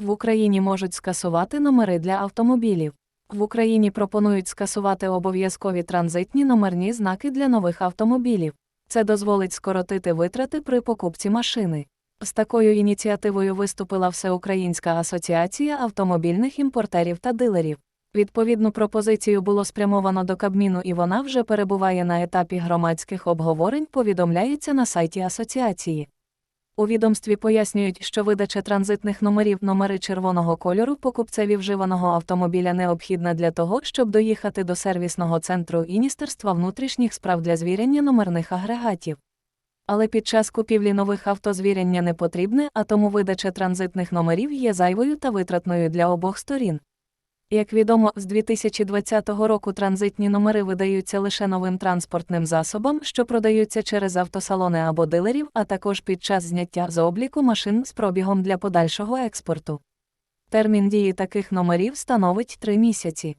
В Україні можуть скасувати номери для автомобілів. В Україні пропонують скасувати обов'язкові транзитні номерні знаки для нових автомобілів. Це дозволить скоротити витрати при покупці машини. З такою ініціативою виступила Всеукраїнська асоціація автомобільних імпортерів та дилерів. Відповідну пропозицію було спрямовано до Кабміну і вона вже перебуває на етапі громадських обговорень, повідомляється на сайті асоціації. У відомстві пояснюють, що видача транзитних номерів номери червоного кольору покупцеві вживаного автомобіля необхідна для того, щоб доїхати до сервісного центру Міністерства внутрішніх справ для звіряння номерних агрегатів. Але під час купівлі нових авто звіряння не потрібне, а тому видача транзитних номерів є зайвою та витратною для обох сторін. Як відомо, з 2020 року транзитні номери видаються лише новим транспортним засобам, що продаються через автосалони або дилерів, а також під час зняття з обліку машин з пробігом для подальшого експорту. Термін дії таких номерів становить 3 місяці.